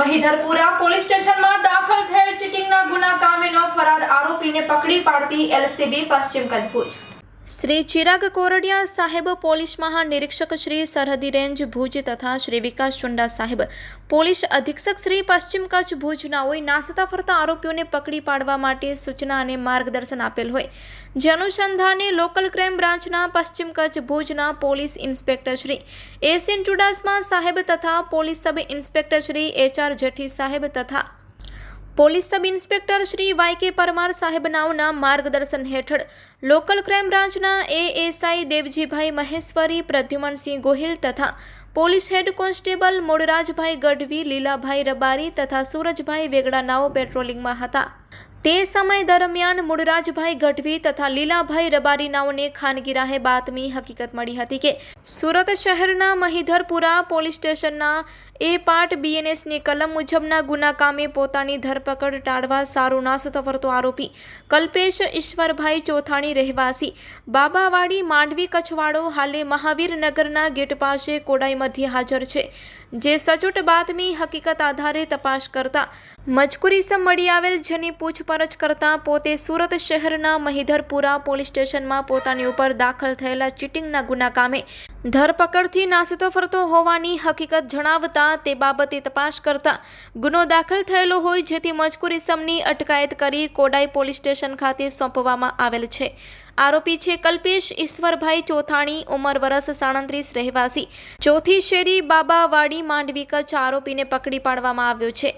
Mahidharpura police સ્ટેશનમાં દાખલ થયેલ ચીટિંગના ગુના કામેનો ફરાર આરોપીને પકડી પાડતી એલસીબી પશ્ચિમ કચ્છ ભુજ. શ્રી ચિરાગ કોરડિયા સાહેબ, પોલીસ મહાનિરીક્ષક શ્રી સરહદી રેન્જ ભુજ તથા શ્રી વિકાસ ચુંડા સાહેબ, પોલીસ અધિક્ષક શ્રી પશ્ચિમ કચ્છ ભુજના હોય નાસતા ફરતા આરોપીઓને પકડી પાડવા માટે સૂચના અને માર્ગદર્શન આપેલ હોય. જે અનુસંધાને લોકલ ક્રાઇમ બ્રાન્ચના પશ્ચિમ કચ્છ ભુજના પોલીસ ઇન્સ્પેક્ટર શ્રી એસીન ચુડાસમા સાહેબ તથા police sub inspector Shri HR Jethi સાહેબ તથા police sub inspector Shri Y K Parmar સાહેબ નાવના માર્ગદર્શન હેઠળ લોકલ ક્રાઇમ બ્રાન્ચના એએસઆઈ દેવજીભાઈ મહેશ્વરી, પ્રદ્યુમનસિંહ ગોહિલ તથા police head constable Modrajbhai Gadhvi, Lilabhai Rabari તથા સુરજભાઈ વેગડા નાઓ પેટ્રોલિંગમાં હતા. તે સમય દરમિયાન મૂળરાજભાઈ ગઢવી તથા લીલાભાઈ રબારી નાઓને ખાનગી રાહે બાતમી હકીકત મળી હતી કે સુરત શહેરના મહિધરપુરા પોલીસ સ્ટેશનના એ પાર્ટ બીએનએસની કલમ મુજબના ગુના કામે પોતાની ધરપકડ ટાળવા સારો નાશ ફરતો આરોપી કલ્પેશ ઈશ્વરભાઈ ચોથાણી રહેવાસી. બાબાવાડી માંડવી કચ્છવાડો હાલે મહાવીરનગરના ગેટ પાસે કોડાઈ મધ્ય હાજર છે, જે સચોટ બાતમી હકીકત આધારે તપાસ કરતા. મજકુરીસમ મળી આવેલ જેની પૂછપરછ કરતા પોતે સુરત શહેરના મહિધરપુરા પોલીસ સ્ટેશનમાં પોતાની ઉપર દાખલ થયેલા ચીટિંગના ગુના કામે ધરપકડથી નાસતો ફરતો હોવાની હકીકત જણાવતા તે બાબતે તપાસ કરતા ગુનો દાખલ થયેલો હોય જેથી મજકૂરી સમની અટકાયત કરી કોડાઈ પોલીસ સ્ટેશન ખાતે સોંપવામાં આવેલ છે. આરોપી છે કલ્પેશ ઈશ્વરભાઈ ચોથાણી, ઉંમર વરસ સાડત્રીસ, રહેવાસી. ચોથી શેરી બાબાવાડી માંડવી કચ્છ આરોપીને પકડી પાડવામાં આવ્યો છે.